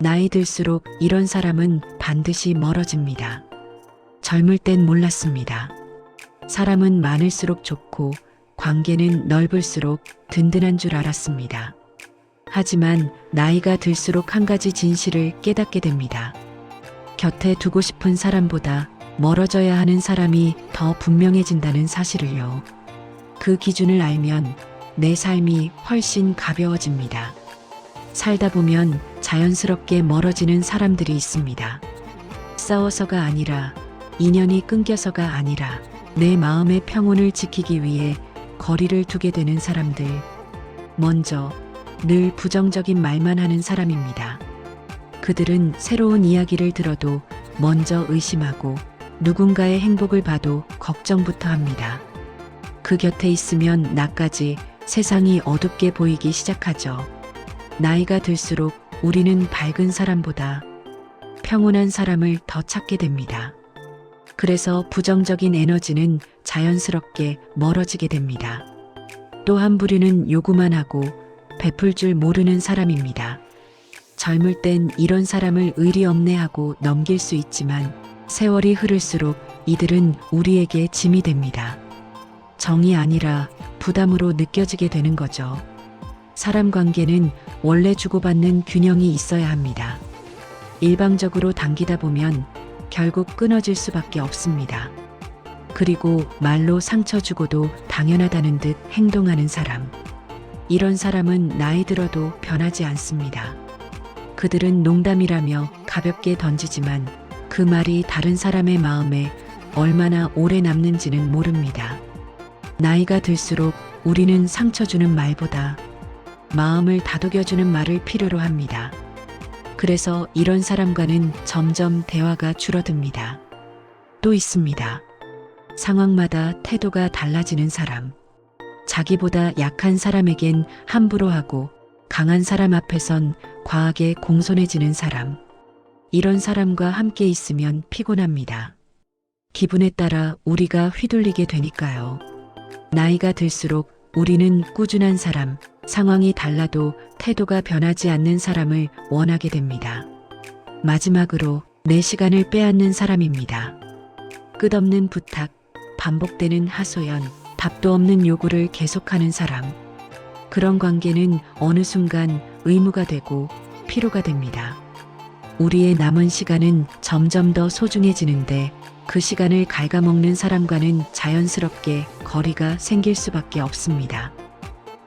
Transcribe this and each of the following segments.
나이 들수록 이런 사람은 반드시 멀어집니다. 젊을 땐 몰랐습니다. 사람은 많을수록 좋고 관계는 넓을수록 든든한 줄 알았습니다. 하지만 나이가 들수록 한 가지 진실을 깨닫게 됩니다. 곁에 두고 싶은 사람보다 멀어져야 하는 사람이 더 분명해진다는 사실을요. 그 기준을 알면 내 삶이 훨씬 가벼워집니다. 살다 보면 자연스럽게 멀어지는 사람들이 있습니다. 싸워서가 아니라 인연이 끊겨서가 아니라 내 마음의 평온을 지키기 위해 거리를 두게 되는 사람들. 먼저 늘 부정적인 말만 하는 사람입니다. 그들은 새로운 이야기를 들어도 먼저 의심하고 누군가의 행복을 봐도 걱정부터 합니다. 그 곁에 있으면 나까지 세상이 어둡게 보이기 시작하죠. 나이가 들수록 우리는 밝은 사람보다 평온한 사람을 더 찾게 됩니다. 그래서 부정적인 에너지는 자연스럽게 멀어지게 됩니다. 또한 부류는 요구만 하고 베풀 줄 모르는 사람입니다. 젊을 땐 이런 사람을 의리 없네 하고 넘길 수 있지만 세월이 흐를수록 이들은 우리에게 짐이 됩니다. 정이 아니라 부담으로 느껴지게 되는 거죠. 사람 관계는 원래 주고받는 균형이 있어야 합니다. 일방적으로 당기다 보면 결국 끊어질 수밖에 없습니다. 그리고 말로 상처 주고도 당연하다는 듯 행동하는 사람. 이런 사람은 나이 들어도 변하지 않습니다. 그들은 농담이라며 가볍게 던지지만 그 말이 다른 사람의 마음에 얼마나 오래 남는지는 모릅니다. 나이가 들수록 우리는 상처 주는 말보다 마음을 다독여주는 말을 필요로 합니다. 그래서 이런 사람과는 점점 대화가 줄어듭니다. 또 있습니다. 상황마다 태도가 달라지는 사람. 자기보다 약한 사람에겐 함부로 하고 강한 사람 앞에선 과하게 공손해지는 사람. 이런 사람과 함께 있으면 피곤합니다. 기분에 따라 우리가 휘둘리게 되니까요. 나이가 들수록 우리는 꾸준한 사람, 상황이 달라도 태도가 변하지 않는 사람을 원하게 됩니다. 마지막으로 내 시간을 빼앗는 사람입니다. 끝없는 부탁, 반복되는 하소연, 답도 없는 요구를 계속하는 사람. 그런 관계는 어느 순간 의무가 되고 피로가 됩니다. 우리의 남은 시간은 점점 더 소중해지는데 그 시간을 갉아먹는 사람과는 자연스럽게 거리가 생길 수밖에 없습니다.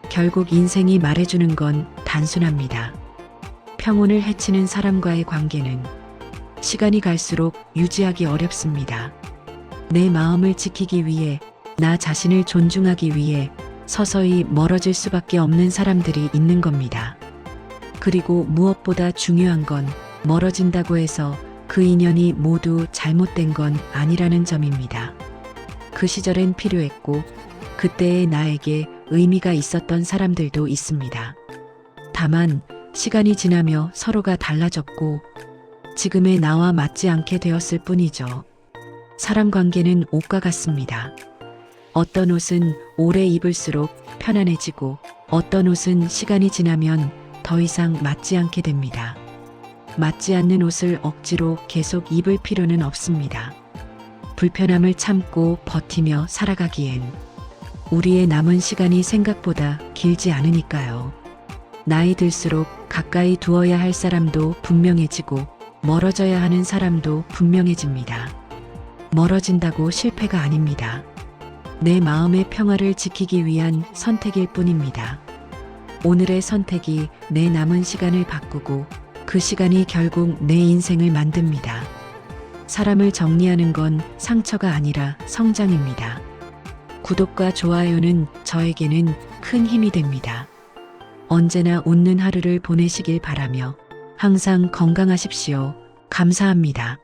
결국 인생이 말해주는 건 단순합니다. 평온을 해치는 사람과의 관계는 시간이 갈수록 유지하기 어렵습니다. 내 마음을 지키기 위해 나 자신을 존중하기 위해 서서히 멀어질 수밖에 없는 사람들이 있는 겁니다. 그리고 무엇보다 중요한 건 멀어진다고 해서 그 인연이 모두 잘못된 건 아니라는 점입니다. 그 시절엔 필요했고 그때의 나에게 의미가 있었던 사람들도 있습니다. 다만 시간이 지나며 서로가 달라졌고 지금의 나와 맞지 않게 되었을 뿐이죠. 사람 관계는 옷과 같습니다. 어떤 옷은 오래 입을수록 편안해지고 어떤 옷은 시간이 지나면 더 이상 맞지 않게 됩니다. 맞지 않는 옷을 억지로 계속 입을 필요는 없습니다. 불편함을 참고 버티며 살아가기엔 우리의 남은 시간이 생각보다 길지 않으니까요. 나이 들수록 가까이 두어야 할 사람도 분명해지고 멀어져야 하는 사람도 분명해집니다. 멀어진다고 실패가 아닙니다. 내 마음의 평화를 지키기 위한 선택일 뿐입니다. 오늘의 선택이 내 남은 시간을 바꾸고 그 시간이 결국 내 인생을 만듭니다. 사람을 정리하는 건 상처가 아니라 성장입니다. 구독과 좋아요는 저에게는 큰 힘이 됩니다. 언제나 웃는 하루를 보내시길 바라며 항상 건강하십시오. 감사합니다.